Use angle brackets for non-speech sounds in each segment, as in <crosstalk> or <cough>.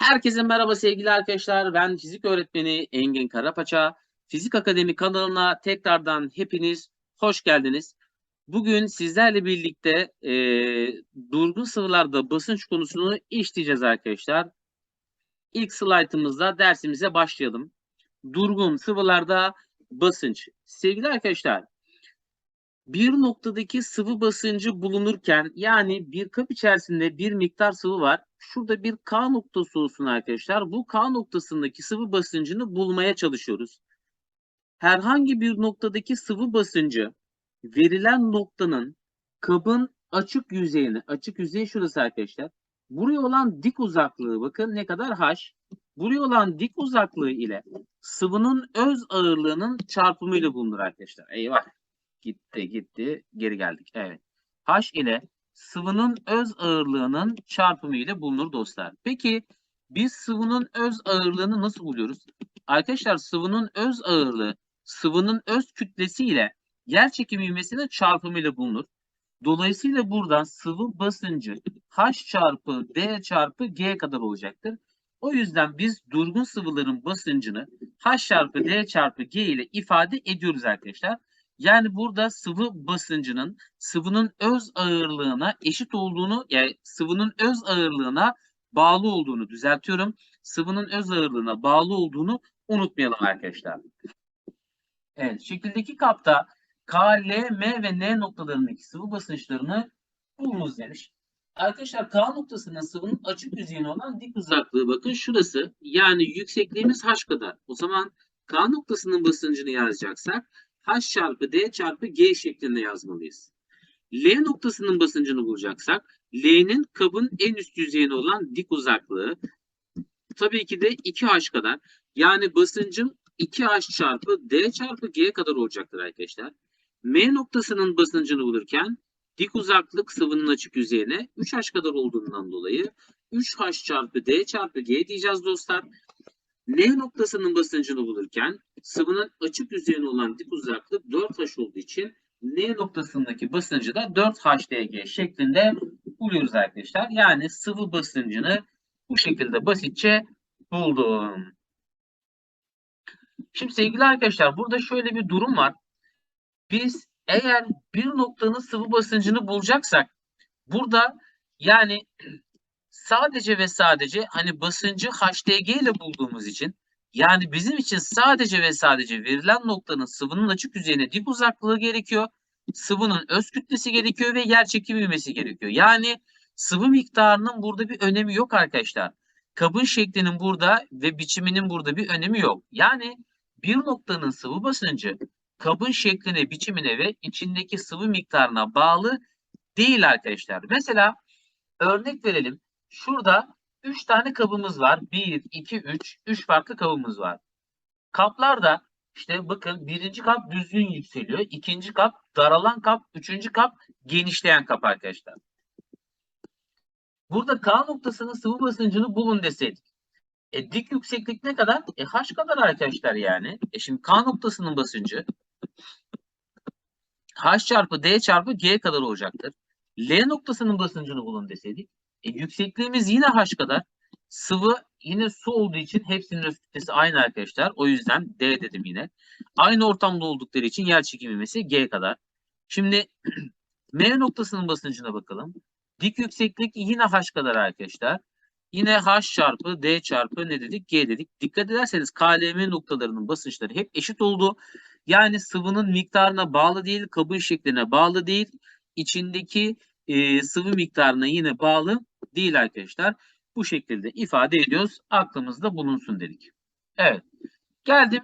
Herkese merhaba sevgili arkadaşlar. Ben fizik öğretmeni Engin Karapaça. Fizik Akademi kanalına tekrardan hepiniz hoş geldiniz. Bugün sizlerle birlikte e, durgun sıvılarda basınç konusunu işleyeceğiz arkadaşlar. İlk slaytımızda dersimize başlayalım. Durgun sıvılarda basınç. Sevgili arkadaşlar, bir noktadaki sıvı basıncı bulunurken yani bir kap içerisinde bir miktar sıvı var. Şurada bir K noktası olsun arkadaşlar. Bu K noktasındaki sıvı basıncını bulmaya çalışıyoruz. Herhangi bir noktadaki sıvı basıncı verilen noktanın kabın açık yüzeyine, açık yüzey şurası arkadaşlar. Buraya olan dik uzaklığı bakın ne kadar h. Buraya olan dik uzaklığı ile sıvının öz ağırlığının çarpımıyla bulunur arkadaşlar. Eyvah. Gitti gitti geri geldik. Evet. H ile sıvının öz ağırlığının çarpımı ile bulunur dostlar. Peki biz sıvının öz ağırlığını nasıl buluyoruz? Arkadaşlar sıvının öz ağırlığı sıvının öz kütlesi ile yer çekimi ivmesinin çarpımı ile bulunur. Dolayısıyla buradan sıvı basıncı H çarpı D çarpı G kadar olacaktır. O yüzden biz durgun sıvıların basıncını H çarpı D çarpı G ile ifade ediyoruz arkadaşlar. Yani burada sıvı basıncının sıvının öz ağırlığına eşit olduğunu yani sıvının öz ağırlığına bağlı olduğunu düzeltiyorum. Sıvının öz ağırlığına bağlı olduğunu unutmayalım arkadaşlar. Evet, şekildeki kapta K, L, M ve N noktalarındaki sıvı basınçlarını bulunuz demiş. Arkadaşlar K noktasının sıvının açık yüzeyine olan dik uzaklığı bakın şurası. Yani yüksekliğimiz H kadar. O zaman K noktasının basıncını yazacaksak H çarpı D çarpı G şeklinde yazmalıyız. L noktasının basıncını bulacaksak L'nin kabın en üst yüzeyine olan dik uzaklığı tabii ki de 2H kadar. Yani basıncım 2H çarpı D çarpı G kadar olacaktır arkadaşlar. M noktasının basıncını bulurken dik uzaklık sıvının açık yüzeyine 3H kadar olduğundan dolayı 3H çarpı D çarpı G diyeceğiz dostlar. N noktasının basıncını bulurken sıvının açık yüzeyine olan dik uzaklık 4H olduğu için N noktasındaki basıncı da 4HDG şeklinde buluyoruz arkadaşlar. Yani sıvı basıncını bu şekilde basitçe buldum. Şimdi sevgili arkadaşlar burada şöyle bir durum var. Biz eğer bir noktanın sıvı basıncını bulacaksak burada yani sadece ve sadece hani basıncı HDG ile bulduğumuz için yani bizim için sadece ve sadece verilen noktanın sıvının açık yüzeyine dik uzaklığı gerekiyor. Sıvının öz kütlesi gerekiyor ve yer çekim ivmesi gerekiyor. Yani sıvı miktarının burada bir önemi yok arkadaşlar. Kabın şeklinin burada ve biçiminin burada bir önemi yok. Yani bir noktanın sıvı basıncı kabın şekline, biçimine ve içindeki sıvı miktarına bağlı değil arkadaşlar. Mesela örnek verelim. Şurada 3 tane kabımız var. 1, 2, 3. 3 farklı kabımız var. Kaplarda işte bakın birinci kap düzgün yükseliyor. ikinci kap daralan kap. Üçüncü kap genişleyen kap arkadaşlar. Burada K noktasının sıvı basıncını bulun deseydik. E, dik yükseklik ne kadar? E, H kadar arkadaşlar yani. E şimdi K noktasının basıncı H çarpı D çarpı G kadar olacaktır. L noktasının basıncını bulun deseydik. E, yüksekliğimiz yine H kadar. Sıvı yine su olduğu için hepsinin öz kütlesi aynı arkadaşlar. O yüzden D dedim yine. Aynı ortamda oldukları için yer çekimlemesi G kadar. Şimdi <clears throat> M noktasının basıncına bakalım. Dik yükseklik yine H kadar arkadaşlar. Yine H çarpı D çarpı ne dedik? G dedik. Dikkat ederseniz KLM noktalarının basınçları hep eşit oldu. Yani sıvının miktarına bağlı değil, kabın şekline bağlı değil. İçindeki e, sıvı miktarına yine bağlı değil arkadaşlar. Bu şekilde ifade ediyoruz. Aklımızda bulunsun dedik. Evet. Geldim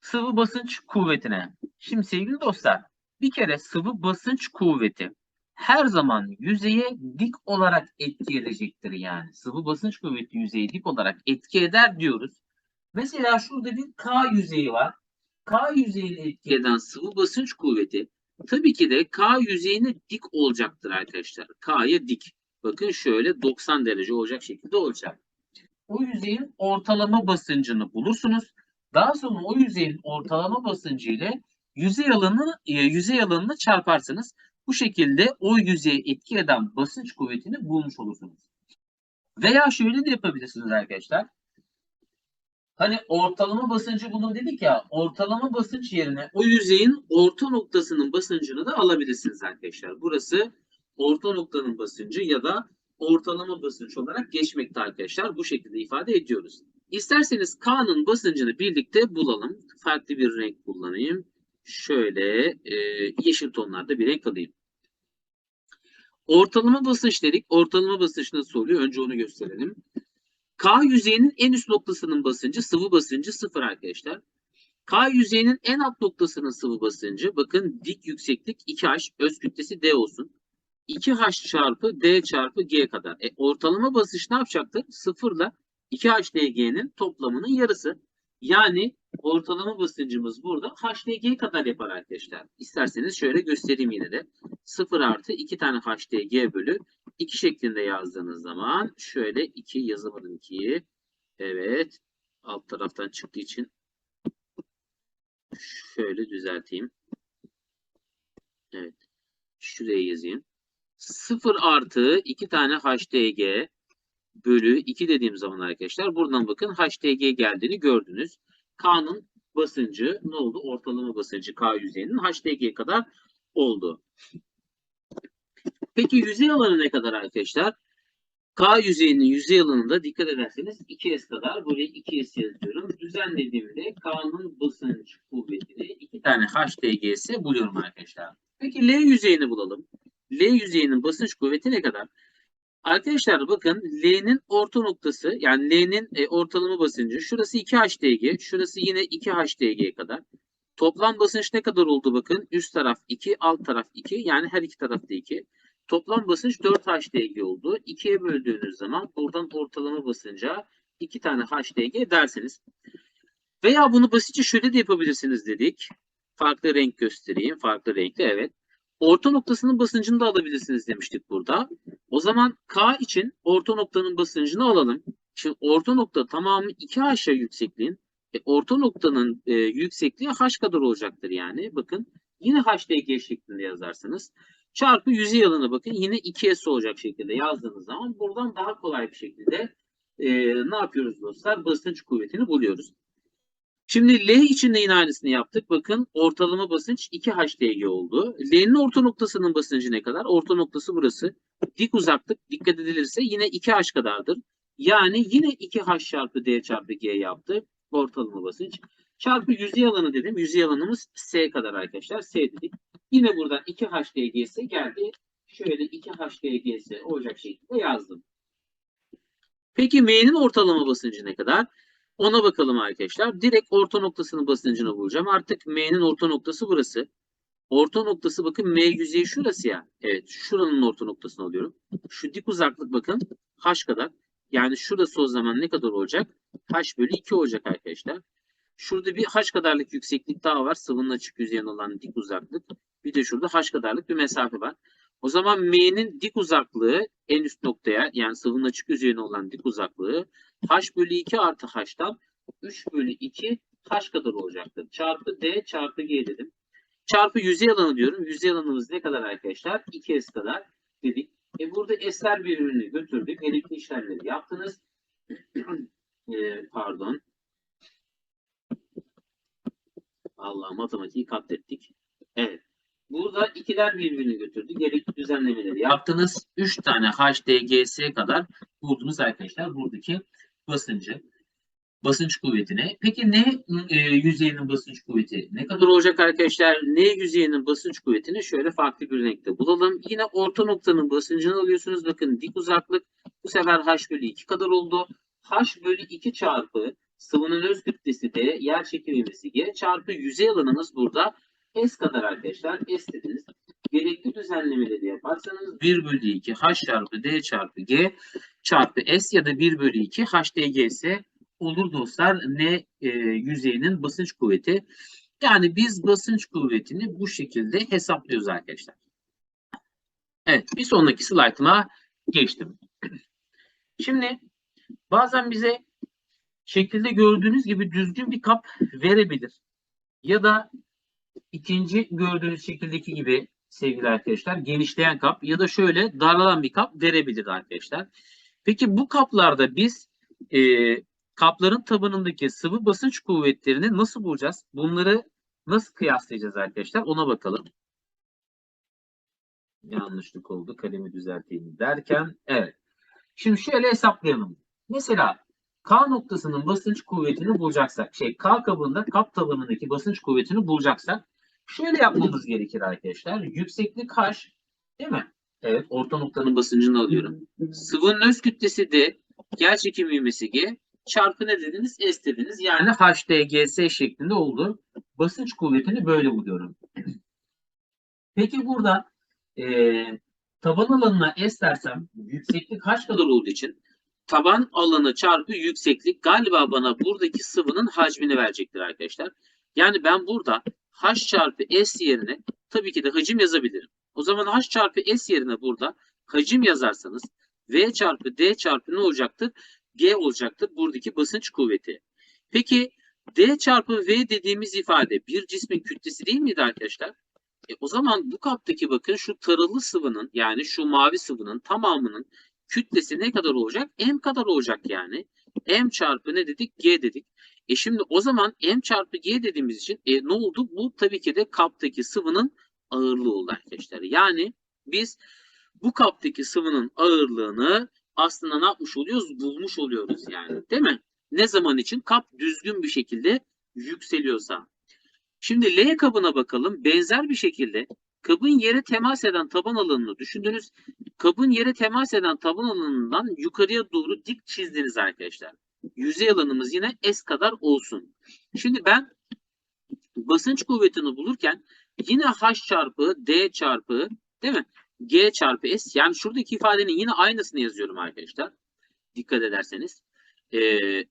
sıvı basınç kuvvetine. Şimdi sevgili dostlar bir kere sıvı basınç kuvveti her zaman yüzeye dik olarak etki edecektir yani. Sıvı basınç kuvveti yüzeye dik olarak etki eder diyoruz. Mesela şurada bir K yüzeyi var. K yüzeyini etki eden sıvı basınç kuvveti tabii ki de K yüzeyine dik olacaktır arkadaşlar. K'ya dik. Bakın şöyle 90 derece olacak şekilde olacak. O yüzeyin ortalama basıncını bulursunuz. Daha sonra o yüzeyin ortalama basıncı ile yüzey alanını e, yüzey alanını çarparsınız. Bu şekilde o yüzeye etki eden basınç kuvvetini bulmuş olursunuz. Veya şöyle de yapabilirsiniz arkadaşlar. Hani ortalama basıncı bulun dedik ya, ortalama basınç yerine o yüzeyin orta noktasının basıncını da alabilirsiniz arkadaşlar. Burası orta noktanın basıncı ya da ortalama basınç olarak geçmekte arkadaşlar. Bu şekilde ifade ediyoruz. İsterseniz K'nın basıncını birlikte bulalım. Farklı bir renk kullanayım. Şöyle e, yeşil tonlarda bir renk alayım. Ortalama basınç dedik. Ortalama basınç nasıl oluyor? Önce onu gösterelim. K yüzeyinin en üst noktasının basıncı sıvı basıncı sıfır arkadaşlar. K yüzeyinin en alt noktasının sıvı basıncı bakın dik yükseklik 2H öz kütlesi D olsun. 2H çarpı D çarpı G kadar. E, ortalama basınç ne yapacaktır? Sıfırla 2HDG'nin toplamının yarısı. Yani ortalama basıncımız burada HDG kadar yapar arkadaşlar. İsterseniz şöyle göstereyim yine de. 0 artı 2 tane HDG bölü 2 şeklinde yazdığınız zaman şöyle 2 yazamadım 2'yi. Evet. Alt taraftan çıktığı için şöyle düzelteyim. Evet. Şuraya yazayım. 0 artı 2 tane HDG bölü 2 dediğim zaman arkadaşlar buradan bakın HDG geldiğini gördünüz. K'nın basıncı ne oldu? Ortalama basıncı K yüzeyinin HDG kadar oldu. Peki yüzey alanı ne kadar arkadaşlar? K yüzeyinin yüzey alanında dikkat ederseniz 2S kadar. Buraya 2S yazıyorum. Düzenlediğimde K'nın basınç kuvvetini 2 tane HDG'si buluyorum arkadaşlar. Peki L yüzeyini bulalım. L yüzeyinin basınç kuvveti ne kadar? Arkadaşlar bakın L'nin orta noktası yani L'nin e, ortalama basıncı şurası 2 HDG, şurası yine 2 HDG kadar. Toplam basınç ne kadar oldu bakın? Üst taraf 2, alt taraf 2 yani her iki tarafta 2. Toplam basınç 4 HDG oldu. 2'ye böldüğünüz zaman buradan ortalama basınca 2 tane HDG dersiniz. Veya bunu basitçe şöyle de yapabilirsiniz dedik. Farklı renk göstereyim. Farklı renkli evet. Orta noktasının basıncını da alabilirsiniz demiştik burada. O zaman K için orta noktanın basıncını alalım. Şimdi orta nokta tamamı 2H yüksekliğin. E, orta noktanın e, yüksekliği H kadar olacaktır yani. Bakın yine HDG şeklinde yazarsınız. Çarpı yüzey alanı bakın yine 2S olacak şekilde yazdığınız zaman buradan daha kolay bir şekilde e, ne yapıyoruz dostlar? Basınç kuvvetini buluyoruz. Şimdi L için de yine aynısını yaptık. Bakın ortalama basınç 2 HDG oldu. L'nin orta noktasının basıncı ne kadar? Orta noktası burası. Dik uzaklık dikkat edilirse yine 2H kadardır. Yani yine 2H çarpı D çarpı G yaptı. Ortalama basınç. Çarpı yüzey alanı dedim. Yüzey alanımız S kadar arkadaşlar. S dedik. Yine buradan 2 HDG'si geldi. Şöyle 2 HDG'si olacak şekilde yazdım. Peki M'nin ortalama basıncı ne kadar? Ona bakalım arkadaşlar. Direkt orta noktasının basıncını bulacağım. Artık M'nin orta noktası burası. Orta noktası bakın M yüzeyi şurası ya. Evet şuranın orta noktasını alıyorum. Şu dik uzaklık bakın H kadar. Yani şurası o zaman ne kadar olacak? H bölü 2 olacak arkadaşlar. Şurada bir H kadarlık yükseklik daha var. Sıvının açık yüzeyine olan dik uzaklık. Bir de şurada H kadarlık bir mesafe var. O zaman M'nin dik uzaklığı en üst noktaya yani sıvının açık yüzeyine olan dik uzaklığı H bölü 2 artı H'tan 3 bölü 2 H kadar olacaktır. Çarpı D çarpı G dedim. Çarpı yüzey alanı diyorum. Yüzey alanımız ne kadar arkadaşlar? 2S kadar dedik. E burada S'ler birbirini götürdük. Gerekli işlemleri yaptınız. <clears throat> e, pardon. Allah matematiği katlettik. Evet. Burada ikiler birbirini götürdü. Gerekli düzenlemeleri yaptınız. 3 tane HDGS kadar buldunuz arkadaşlar buradaki basıncı. Basınç kuvvetine. Peki ne e, yüzeyinin basınç kuvveti ne kadar olacak arkadaşlar? Ne yüzeyinin basınç kuvvetini şöyle farklı bir renkte bulalım. Yine orta noktanın basıncını alıyorsunuz. Bakın dik uzaklık bu sefer H bölü 2 kadar oldu. H bölü 2 çarpı sıvının öz kütlesi de yer çekimimizi G çarpı yüzey alanımız burada S kadar arkadaşlar. S dediniz. Gerekli düzenlemeleri yaparsanız 1 bölü 2 H çarpı D çarpı G çarpı S ya da 1 bölü 2 HDGS olur dostlar. Ne e, yüzeyinin basınç kuvveti. Yani biz basınç kuvvetini bu şekilde hesaplıyoruz arkadaşlar. Evet bir sonraki slaytıma geçtim. Şimdi bazen bize şekilde gördüğünüz gibi düzgün bir kap verebilir. Ya da ikinci gördüğünüz şekildeki gibi sevgili arkadaşlar genişleyen kap ya da şöyle daralan bir kap verebilir arkadaşlar. Peki bu kaplarda biz e, kapların tabanındaki sıvı basınç kuvvetlerini nasıl bulacağız? Bunları nasıl kıyaslayacağız arkadaşlar? Ona bakalım. Yanlışlık oldu. Kalemi düzelteyim derken. Evet. Şimdi şöyle hesaplayalım. Mesela K noktasının basınç kuvvetini bulacaksak, şey K kabında kap tabanındaki basınç kuvvetini bulacaksak şöyle yapmamız gerekir arkadaşlar. Yükseklik H değil mi? Evet, orta noktanın basıncını alıyorum. Sıvının öz kütlesi D, yer çekim ivmesi G, çarpı ne dediniz? S dediniz. Yani HDGS şeklinde oldu. Basınç kuvvetini böyle buluyorum. Peki burada eee taban alanına S dersem yükseklik H kadar olduğu için taban alanı çarpı yükseklik galiba bana buradaki sıvının hacmini verecektir arkadaşlar. Yani ben burada H çarpı S yerine tabii ki de hacim yazabilirim. O zaman H çarpı S yerine burada hacim yazarsanız V çarpı D çarpı ne olacaktır? G olacaktır buradaki basınç kuvveti. Peki D çarpı V dediğimiz ifade bir cismin kütlesi değil miydi arkadaşlar? E, o zaman bu kaptaki bakın şu taralı sıvının yani şu mavi sıvının tamamının kütlesi ne kadar olacak? M kadar olacak yani. M çarpı ne dedik? G dedik. E şimdi o zaman M çarpı G dediğimiz için e, ne oldu? Bu tabii ki de kaptaki sıvının ağırlığı oldu arkadaşlar. Yani biz bu kaptaki sıvının ağırlığını aslında ne yapmış oluyoruz? Bulmuş oluyoruz yani. Değil mi? Ne zaman için? Kap düzgün bir şekilde yükseliyorsa. Şimdi L kabına bakalım. Benzer bir şekilde kabın yere temas eden taban alanını düşündünüz. Kabın yere temas eden taban alanından yukarıya doğru dik çizdiniz arkadaşlar. Yüzey alanımız yine S kadar olsun. Şimdi ben basınç kuvvetini bulurken yine H çarpı D çarpı değil mi? G çarpı S yani şuradaki ifadenin yine aynısını yazıyorum arkadaşlar. Dikkat ederseniz. Ee,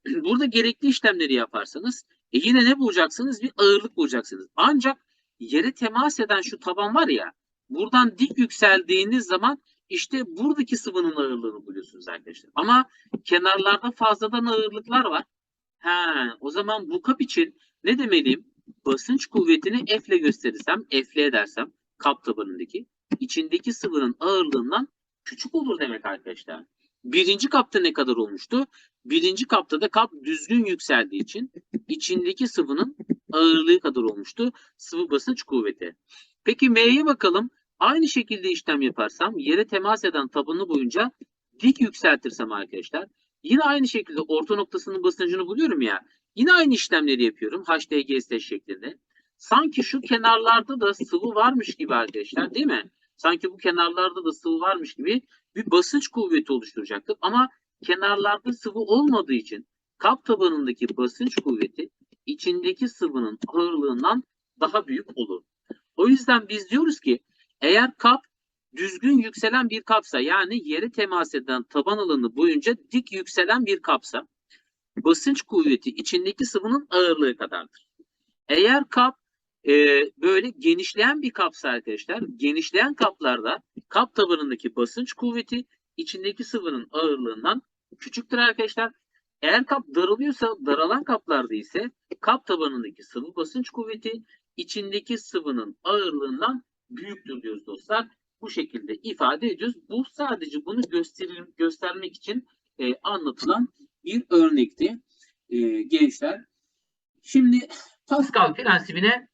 <clears throat> burada gerekli işlemleri yaparsanız e yine ne bulacaksınız? Bir ağırlık bulacaksınız. Ancak yere temas eden şu taban var ya buradan dik yükseldiğiniz zaman işte buradaki sıvının ağırlığını buluyorsunuz arkadaşlar. Ama kenarlarda fazladan ağırlıklar var. Ha, o zaman bu kap için ne demeliyim? Basınç kuvvetini F ile gösterirsem, F ile dersem kap tabanındaki içindeki sıvının ağırlığından küçük olur demek arkadaşlar. Birinci kapta ne kadar olmuştu? Birinci kapta da kap düzgün yükseldiği için içindeki sıvının ağırlığı kadar olmuştu. Sıvı basınç kuvveti. Peki M'ye bakalım. Aynı şekilde işlem yaparsam yere temas eden tabanı boyunca dik yükseltirsem arkadaşlar. Yine aynı şekilde orta noktasının basıncını buluyorum ya. Yine aynı işlemleri yapıyorum. HDGS şeklinde. Sanki şu kenarlarda da sıvı varmış gibi arkadaşlar değil mi? Sanki bu kenarlarda da sıvı varmış gibi bir basınç kuvveti oluşturacaktır. Ama kenarlarda sıvı olmadığı için kap tabanındaki basınç kuvveti içindeki sıvının ağırlığından daha büyük olur. O yüzden biz diyoruz ki eğer kap düzgün yükselen bir kapsa yani yere temas eden taban alanı boyunca dik yükselen bir kapsa basınç kuvveti içindeki sıvının ağırlığı kadardır. Eğer kap e, böyle genişleyen bir kapsa arkadaşlar genişleyen kaplarda kap tabanındaki basınç kuvveti içindeki sıvının ağırlığından küçüktür arkadaşlar. Eğer kap daralıyorsa daralan kaplarda ise kap tabanındaki sıvı basınç kuvveti içindeki sıvının ağırlığından büyüktür diyoruz dostlar. Bu şekilde ifade ediyoruz. Bu sadece bunu gösterir, göstermek için e, anlatılan bir örnekti e, gençler. Şimdi Pascal prensibine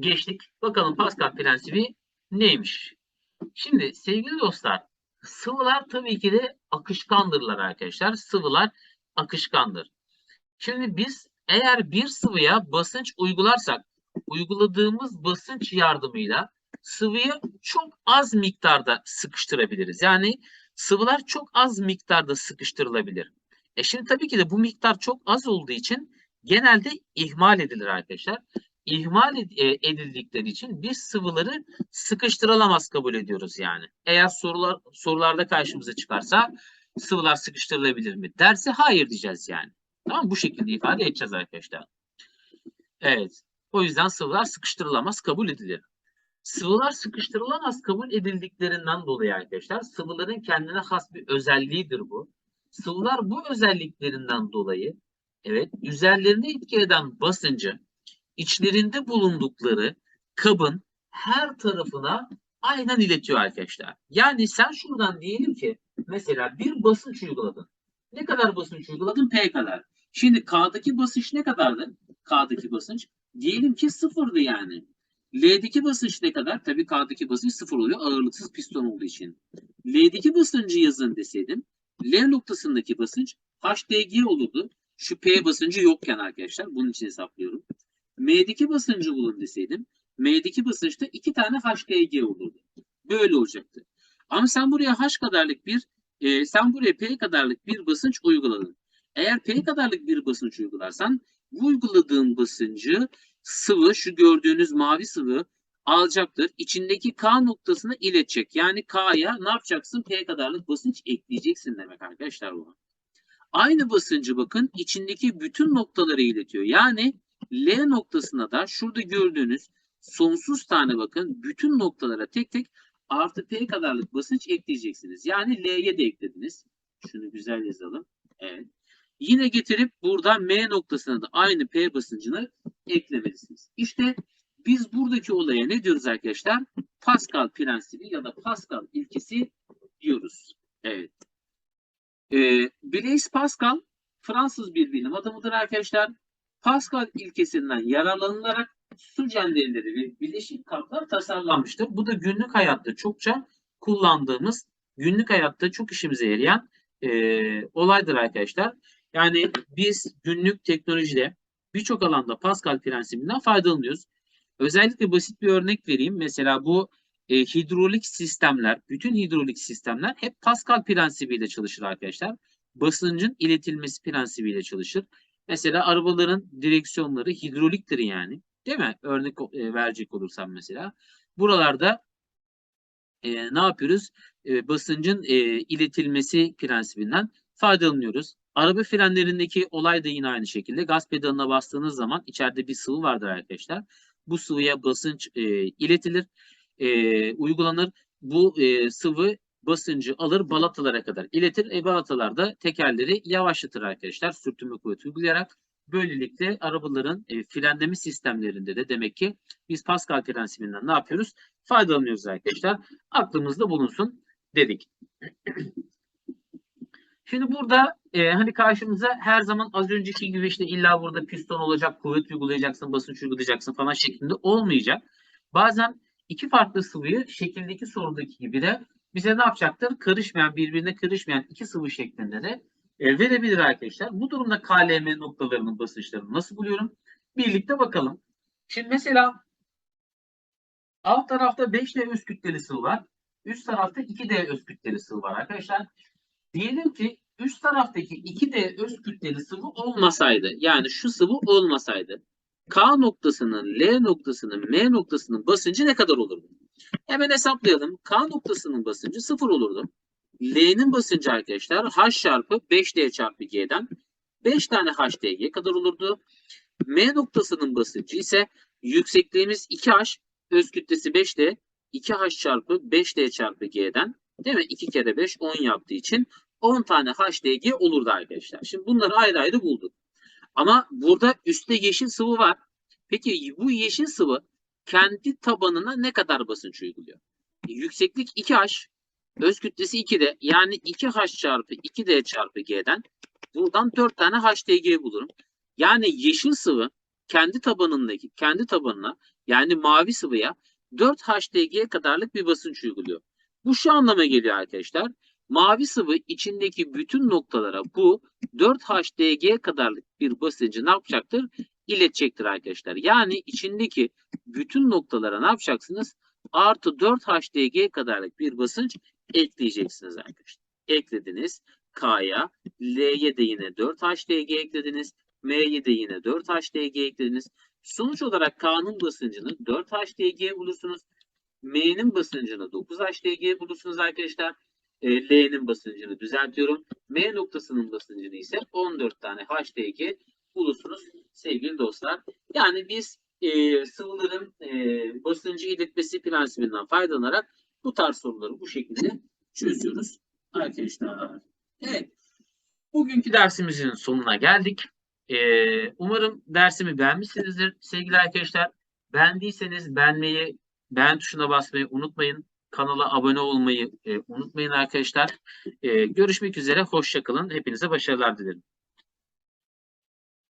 geçtik. Bakalım Pascal prensibi neymiş? Şimdi sevgili dostlar sıvılar tabii ki de akışkandırlar arkadaşlar. Sıvılar akışkandır. Şimdi biz eğer bir sıvıya basınç uygularsak uyguladığımız basınç yardımıyla sıvıyı çok az miktarda sıkıştırabiliriz. Yani sıvılar çok az miktarda sıkıştırılabilir. E şimdi tabii ki de bu miktar çok az olduğu için genelde ihmal edilir arkadaşlar. İhmal e, edildikleri için biz sıvıları sıkıştırılamaz kabul ediyoruz yani. Eğer sorular sorularda karşımıza çıkarsa sıvılar sıkıştırılabilir mi derse hayır diyeceğiz yani. Tamam bu şekilde ifade edeceğiz arkadaşlar. Evet. O yüzden sıvılar sıkıştırılamaz kabul edilir. Sıvılar sıkıştırılamaz kabul edildiklerinden dolayı arkadaşlar sıvıların kendine has bir özelliğidir bu. Sıvılar bu özelliklerinden dolayı evet üzerlerine etki eden basıncı içlerinde bulundukları kabın her tarafına aynen iletiyor arkadaşlar. Yani sen şuradan diyelim ki Mesela bir basınç uyguladın. Ne kadar basınç uyguladın? P kadar. Şimdi K'daki basınç ne kadardı? K'daki basınç. Diyelim ki sıfırdı yani. L'deki basınç ne kadar? Tabii K'daki basınç sıfır oluyor ağırlıksız piston olduğu için. L'deki basıncı yazın deseydim. L noktasındaki basınç HDG olurdu. Şu P basıncı yokken arkadaşlar. Bunun için hesaplıyorum. M'deki basıncı bulun deseydim. M'deki basınçta iki tane HDG olurdu. Böyle olacaktı. Ama sen buraya H kadarlık bir e, sen buraya P kadarlık bir basınç uyguladın. Eğer P kadarlık bir basınç uygularsan bu uyguladığın basıncı sıvı şu gördüğünüz mavi sıvı alacaktır. İçindeki K noktasına iletecek. Yani K'ya ne yapacaksın? P kadarlık basınç ekleyeceksin demek arkadaşlar bu. Aynı basıncı bakın içindeki bütün noktaları iletiyor. Yani L noktasına da şurada gördüğünüz sonsuz tane bakın bütün noktalara tek tek artı P kadarlık basınç ekleyeceksiniz. Yani L'ye de eklediniz. Şunu güzel yazalım. Evet. Yine getirip burada M noktasına da aynı P basıncını eklemelisiniz. İşte biz buradaki olaya ne diyoruz arkadaşlar? Pascal prensibi ya da Pascal ilkesi diyoruz. Evet. Ee, Blaise Pascal Fransız bir bilim adamıdır arkadaşlar. Pascal ilkesinden yararlanılarak su cenderleri ve bileşik kaplar tasarlanmıştır. Bu da günlük hayatta çokça kullandığımız, günlük hayatta çok işimize yarayan e, olaydır arkadaşlar. Yani biz günlük teknolojide birçok alanda Pascal prensibinden faydalanıyoruz. Özellikle basit bir örnek vereyim. Mesela bu e, hidrolik sistemler, bütün hidrolik sistemler hep Pascal prensibiyle çalışır arkadaşlar. Basıncın iletilmesi prensibiyle çalışır. Mesela arabaların direksiyonları hidroliktir yani. Değil mi? Örnek e, verecek olursam mesela. Buralarda e, ne yapıyoruz? E, basıncın e, iletilmesi prensibinden faydalanıyoruz. Araba frenlerindeki olay da yine aynı şekilde. Gaz pedalına bastığınız zaman içeride bir sıvı vardır arkadaşlar. Bu sıvıya basınç e, iletilir, e, uygulanır. Bu e, sıvı basıncı alır balatalara kadar iletir. E, balatalar da tekerleri yavaşlatır arkadaşlar sürtünme kuvveti uygulayarak. Böylelikle arabaların e, frenleme sistemlerinde de demek ki biz Pascal prensibinden ne yapıyoruz? Faydalanıyoruz arkadaşlar. Aklımızda bulunsun dedik. Şimdi burada e, hani karşımıza her zaman az önceki gibi işte illa burada piston olacak, kuvvet uygulayacaksın, basınç uygulayacaksın falan şeklinde olmayacak. Bazen iki farklı sıvıyı şekildeki sorudaki gibi de bize ne yapacaktır? Karışmayan, birbirine karışmayan iki sıvı şeklinde de e, verebilir arkadaşlar. Bu durumda KLM noktalarının basınçlarını nasıl buluyorum? Birlikte bakalım. Şimdi mesela alt tarafta 5D öz kütleli sıvı var. Üst tarafta 2D öz kütleli sıvı var arkadaşlar. Diyelim ki üst taraftaki 2D öz kütleli sıvı olmasaydı, yani şu sıvı olmasaydı, K noktasının, L noktasının, M noktasının basıncı ne kadar olurdu? Hemen hesaplayalım. K noktasının basıncı sıfır olurdu. L'nin basıncı arkadaşlar H çarpı 5D çarpı G'den 5 tane HDG kadar olurdu. M noktasının basıncı ise yüksekliğimiz 2H, öz kütlesi 5D, 2H çarpı 5D çarpı G'den değil mi? 2 kere 5 10 yaptığı için 10 tane HDG olurdu arkadaşlar. Şimdi bunları ayrı ayrı bulduk. Ama burada üstte yeşil sıvı var. Peki bu yeşil sıvı kendi tabanına ne kadar basınç uyguluyor? Yükseklik 2H, öz kütlesi 2D. Yani 2H çarpı 2D çarpı G'den buradan 4 tane HDG bulurum. Yani yeşil sıvı kendi tabanındaki, kendi tabanına yani mavi sıvıya 4 HDG kadarlık bir basınç uyguluyor. Bu şu anlama geliyor arkadaşlar. Mavi sıvı içindeki bütün noktalara bu 4 HDG kadarlık bir basıncı ne yapacaktır? İletecektir arkadaşlar. Yani içindeki bütün noktalara ne yapacaksınız? Artı 4 HDG kadarlık bir basınç ekleyeceksiniz arkadaşlar. Eklediniz. K'ya, L'ye de yine 4 HDG eklediniz. M'ye de yine 4 HDG eklediniz. Sonuç olarak K'nın basıncını 4 HDG bulursunuz. M'nin basıncını 9 HDG bulursunuz arkadaşlar. E, L'nin basıncını düzeltiyorum. M noktasının basıncını ise 14 tane HDG bulursunuz sevgili dostlar. Yani biz e, sıvıların e, basıncı iletmesi prensibinden faydalanarak bu tarz soruları bu şekilde çözüyoruz arkadaşlar. Evet. Bugünkü dersimizin sonuna geldik. Ee, umarım dersimi beğenmişsinizdir sevgili arkadaşlar. Beğendiyseniz beğenmeyi, beğen tuşuna basmayı unutmayın. Kanala abone olmayı e, unutmayın arkadaşlar. E, görüşmek üzere. Hoşçakalın. Hepinize başarılar dilerim.